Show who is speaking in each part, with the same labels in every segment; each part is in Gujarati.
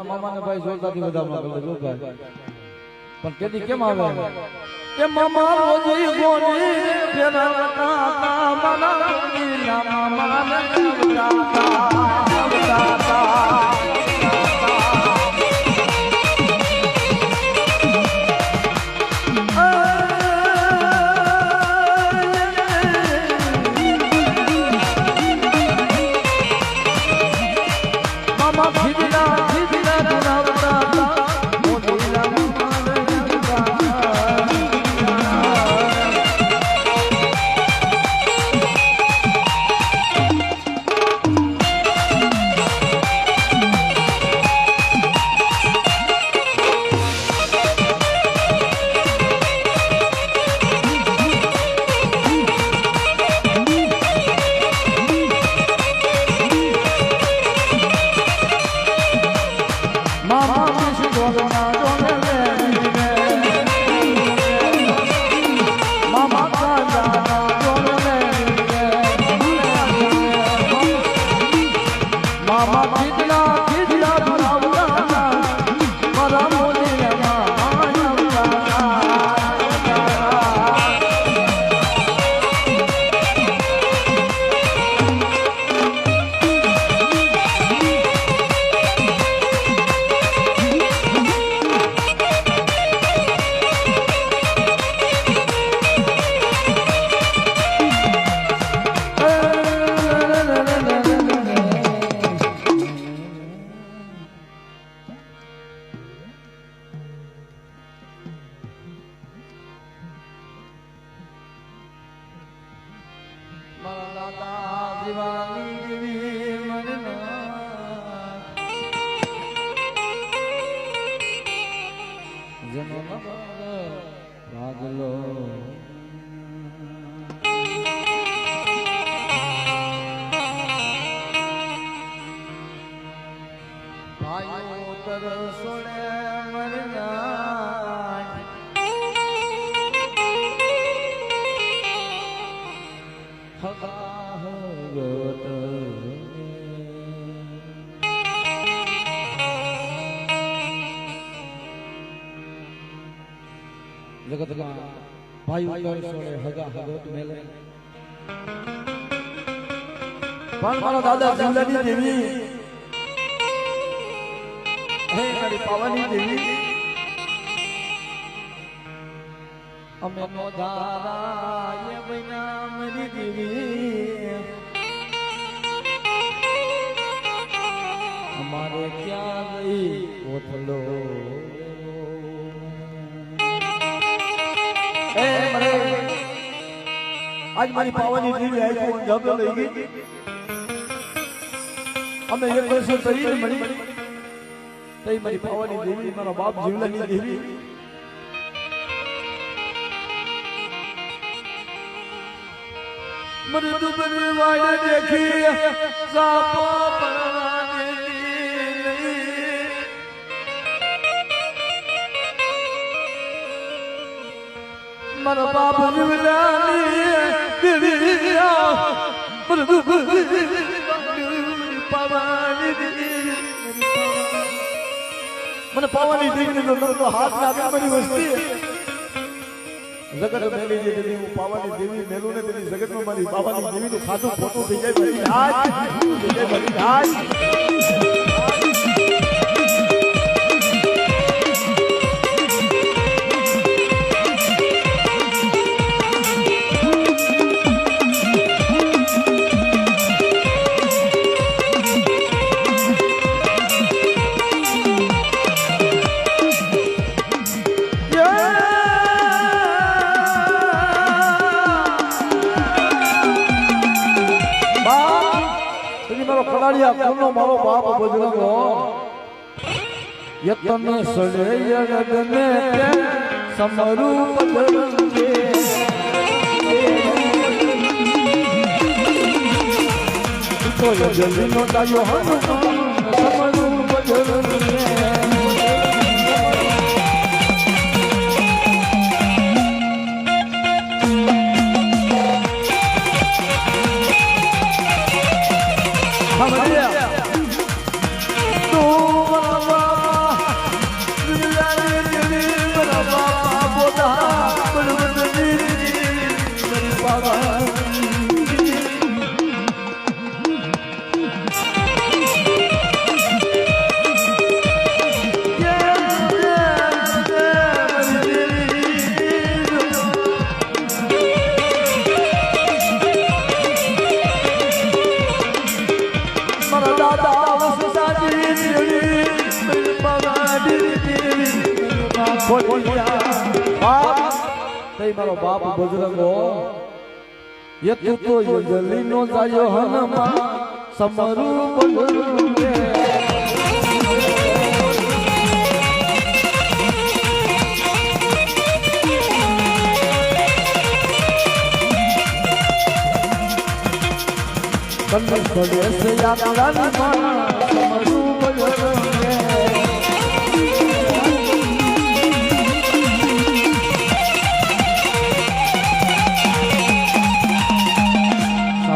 Speaker 1: મામાને જોરદારથી ભાઈ. પણ કેદી કેમ આવે? કે મામા રોજી ગોની ફેરવતા મામા મામા ના મામાને ભાઈઓ તર સોડે મરના જગતમાં ભાઈ સોળે હગા હગત મેલે પણ મારા દાદા જીવલાની દેવી હે મારી પાવાની દેવી અમે નો ધારાય એ મરી દેવી અમારે ક્યાં ગઈ ઓથલો આજ મારી પાવાની દેવી આવી તો જબ લઈ ગઈ. અમે એક વર્ષે તરી મળી તઈ મારી પાવાની દેવી મારા બાપ જીવલાની દેવી મૃદુ બનવાય દેખી, સાપો પરવાની મર બાપ જીવલાની મને પાવાની દેવી તો હાથ લાગે મારી વસ્તી. જગત મેલી પાવાની દેવી મેલું ને તેની જગતમાં મારી પાવાની બાપ કોનો મારો બાપ બજરંગો યતન સડે યગને સમરૂપ તો યજનો ડાયો હનુમાન. તઈ મારો બાપ બજરંગો. યતુ તું જલ્દી નો જાયો હનુમાન. સમરું બજરંગે કન્ને છે યાત્રા સમરું બજરંગે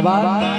Speaker 1: 拜。拜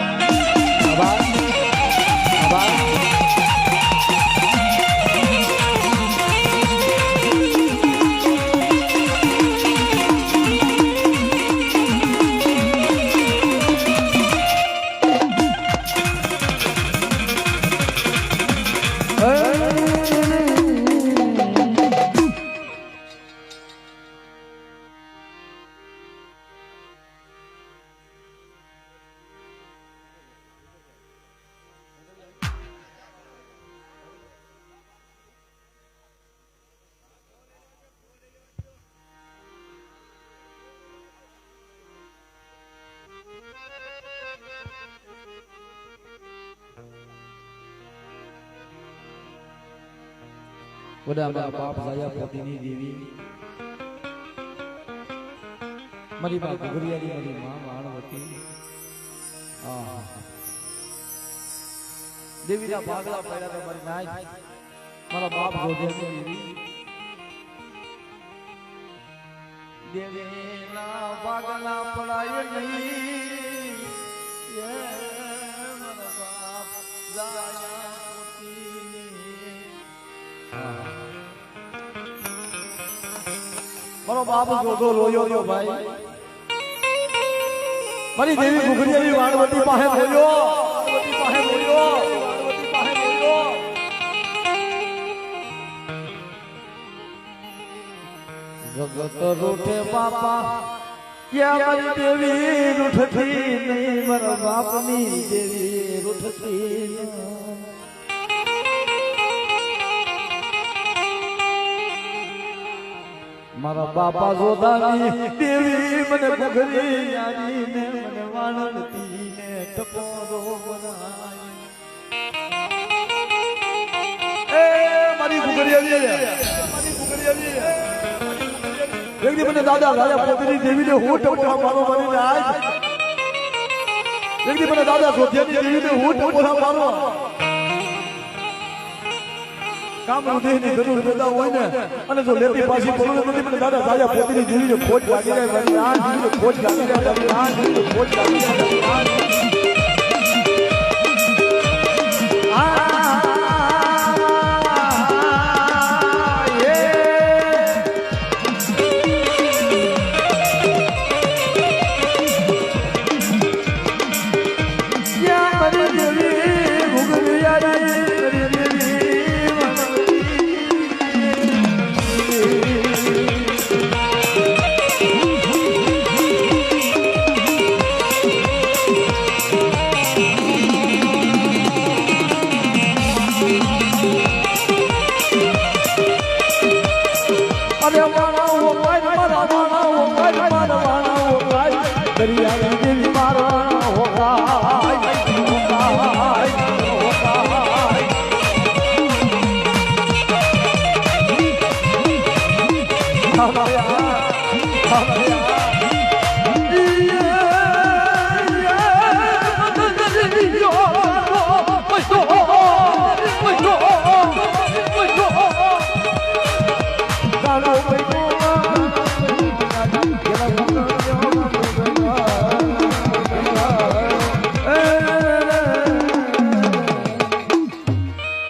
Speaker 1: વડા મારા બાપ જાયા પોતીની દેવી મારી બા ઘુઘરિયાની મારી માં માણવતી. દેવીના ભાગલા પડ્યા તો મારી નાય મારા બાપ જોધેની દેવી દેવીના ભાગલા પડાય નહીં મારા બાપ જાયા બાપ જોતો રોયો રહ્યો ભાઈ. મારી દેવી પાસે રોયો વાણવતી પાસે બોલ્યો. પાસે બોલ્યો જગત રૂઠે બાપા. ક્યાં મારી દેવી રૂઠતી નહીં, મારા બાપની દેવી રૂઠતી નહીં. મારા બાપા જોદાની દેવી મને ઘુઘરી યારી ને મને વાણતી ને ટપોરો બનાય એ, મારી ઘુઘરી આવી મારી ઘુઘરી આવી એક દી મને દાદા રાજા પોતની દેવીને હું ટપોરા મારો મારીને આજ. એક મને દાદા સોધ્યાની દેવીને હું ટપોરા મારો. કામ હૃદયની જરૂર પેદા હોય ને, અને જો લેતી પાછી પડું નથી, પણ દાદા સાજા પોતીની જીવીને ખોટ લાગી જાય ખોટ લાગી જાય ખોટ લાગી જાય But Bienvenida.